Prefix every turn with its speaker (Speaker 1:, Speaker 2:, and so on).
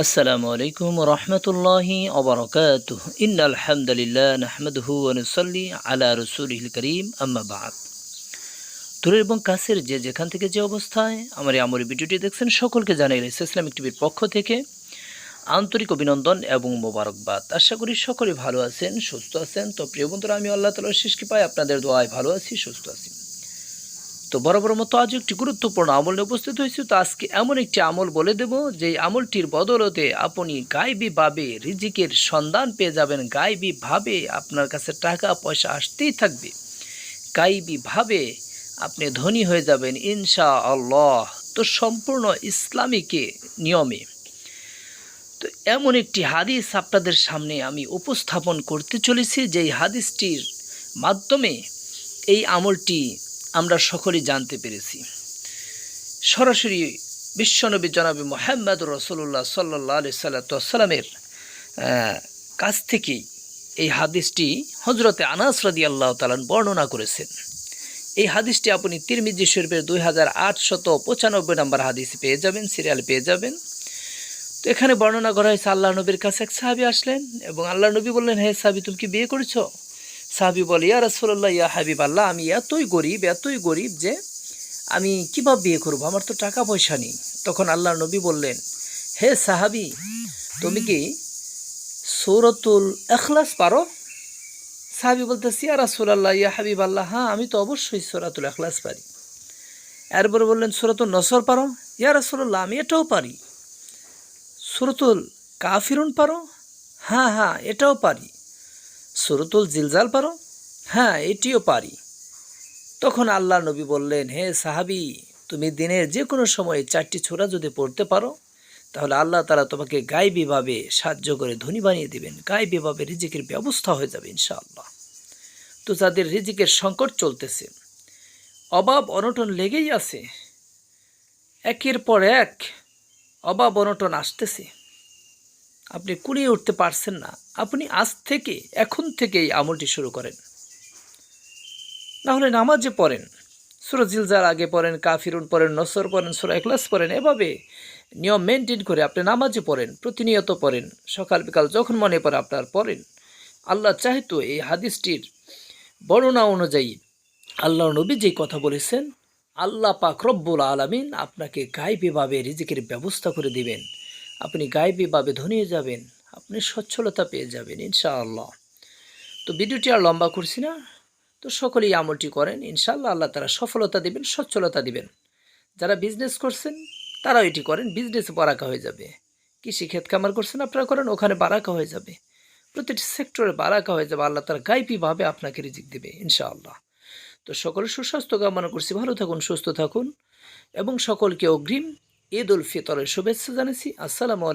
Speaker 1: আসসালামু আলাইকুম রহমতুল্লাহি অবরকাত ইন আলহামদুলিল্লাহ নাহমদহু আনুসল্লি আলা রসুল করিম আম্মাবাদ দূরের এবং কাছের যে যেখান থেকে যে অবস্থায় আমার আমার ভিডিওটি দেখছেন, সকলকে জানাই রয়েছে ইসলামিক টিভির পক্ষ থেকে আন্তরিক অভিনন্দন এবং মোবারকবাদ। আশা করি সকলে ভালো আছেন, সুস্থ আছেন। তো প্রিয় বন্ধুরা, আমি আল্লাহ তালা শিষ্কি পাই আপনাদের দোয়ায় ভালো আছি, সুস্থ আছি। তো বরাবর মতো আজ একটি গুরুত্বপূর্ণ আমল নিয়ে উপস্থিত হয়েছি। তো আজকে এমন একটি আমল বলে দেব, যে আমলটির বদলতে আপনি গাইবীভাবে রিজিকের সন্ধান পেয়ে যাবেন। গাইবীভাবে আপনার কাছে টাকা, পয়সা আসতেই থাকবে। গাইবীভাবে আপনি ধনী হয়ে যাবেন ইনশা আল্লাহ তো সম্পূর্ণ ইসলামিকে নিয়মে। তো এমন একটি হাদিস আপনাদের সামনে আমি উপস্থাপন করতে চলেছি, যেই হাদিসটির মাধ্যমে এই আমলটি আমরা সকলেই জানতে পেরেছি। সরাসরি বিশ্বনবী জনাবি মোহাম্মদ রসুল্লাহ সাল্লাহ আলি সাল্লাতামের কাছ থেকেই এই হাদিসটি হজরতে আনাস রাদি আল্লাহ তালান বর্ণনা করেছেন। এই হাদিসটি আপনি তিরমিজি শরীফের দুই হাজার আটশত পঁচানব্বই নম্বর হাদিস পেয়ে যাবেন, সিরিয়াল পেয়ে যাবেন। তো এখানে বর্ণনা করা হয়েছে আল্লাহ নবীর কাছে এক সাহাবি আসলেন এবং আল্লাহ নবী বললেন, হে সাহাবি, তুমি কি বিয়ে করেছ? সাহাবি বলে, ইয়া রসুল্লাহ ইয়া হাবিব আল্লাহ আমি এতই গরিব এতই গরিব যে আমি কীভাবে বিয়ে করব? আমার তো টাকা পয়সা নেই। তখন আল্লাহ নবী বললেন, হে সাহাবি, তুমি কি সৌরতুল এখলাস পারো? সাহাবি বলতেছি, ইয়া রাসুলাল্লাহ, ইয়া হাবিব আল্লাহ হ্যাঁ আমি তো অবশ্যই সৌরাতুল এখলাস পারি। এরপরে বললেন সুরাতুল নসর পারো? ইয়া রাসুল্লাহ আমি এটাও পারি। সুরতুল কাফিরুন পারো? হ্যাঁ হ্যাঁ এটাও পারি। সুরতুল জিলজাল পারো? হ্যাঁ এটিও পারি। তখন আল্লাহ নবী বললেন, হে সাহাবি, তুমি দিনের যে কোনো সময়ে চারটি ছোড়া যদি পড়তে পারো, তাহলে আল্লাহ তারা তোমাকে গাইবীভাবে সাহায্য করে ধনী বানিয়ে দেবেন, গাইবীভাবে রিজিকের ব্যবস্থা হয়ে যাবে, ইনশাআল্লাহ। তো যাদের রিজিকের সংকট চলতেছে, অভাব অনটন লেগেই আছে, একের পর এক অভাব অনটন আসতেছে। আপনি কুড়িয়ে উঠতে পারছেন না। আপনি আজ থেকে, এখন থেকে এই আমলটি শুরু করেন। নাহলে নামাজে পড়েন সুরজ জিলজার আগে পড়েন, কাফিরুন পড়েন, নসর পড়েন, সুরা এখলাস পড়েন, এভাবে নিয়ম মেনটেন করে আপনি নামাজে পড়েন, প্রতিনিয়ত পড়েন, সকাল বিকাল যখন মনে পড়ে আপনার পড়েন। আল্লাহ চাহিত এই হাদিসটির বর্ণনা অনুযায়ী আল্লাহ নবী যেই কথা বলেছেন, আল্লাহ পাক রব্বুল আলমিন আপনাকে গাইবীভাবে রিজিকের ব্যবস্থা করে দিবেন। আপনি গাইবীভাবে ধনিয়ে যাবেন, আপনি সচ্ছলতা পেয়ে যাবেন, ইনশাআল্লাহ। তো ভিডিওটি আর লম্বা করছি না, তো সকলেই আমলটি করেন, ইনশাআল্লাহ আল্লাহ তারা সফলতা দিবেন, সচ্ছলতা দিবেন। যারা বিজনেস করছেন, তারাও এটি করেন বিজনেসে বারাকা হয়ে যাবে। কৃষি ক্ষেত কামার করছেন, আপনারা করেন, ওখানে বারাকা হয়ে যাবে। প্রতিটি সেক্টরে বারাকা হয়ে যাবে, আল্লাহ তারা গাইবীভাবে আপনাকে রিজিক দেবে, ইনশাআল্লাহ। তো সকলের সুস্বাস্থ্য কামনা করছি, ভালো থাকুন, সুস্থ থাকুন, এবং সকলকে অগ্রিম ঈদ উল ফিতরের শুভেচ্ছা জানাচ্ছি। আসসালামু আলাইকুম।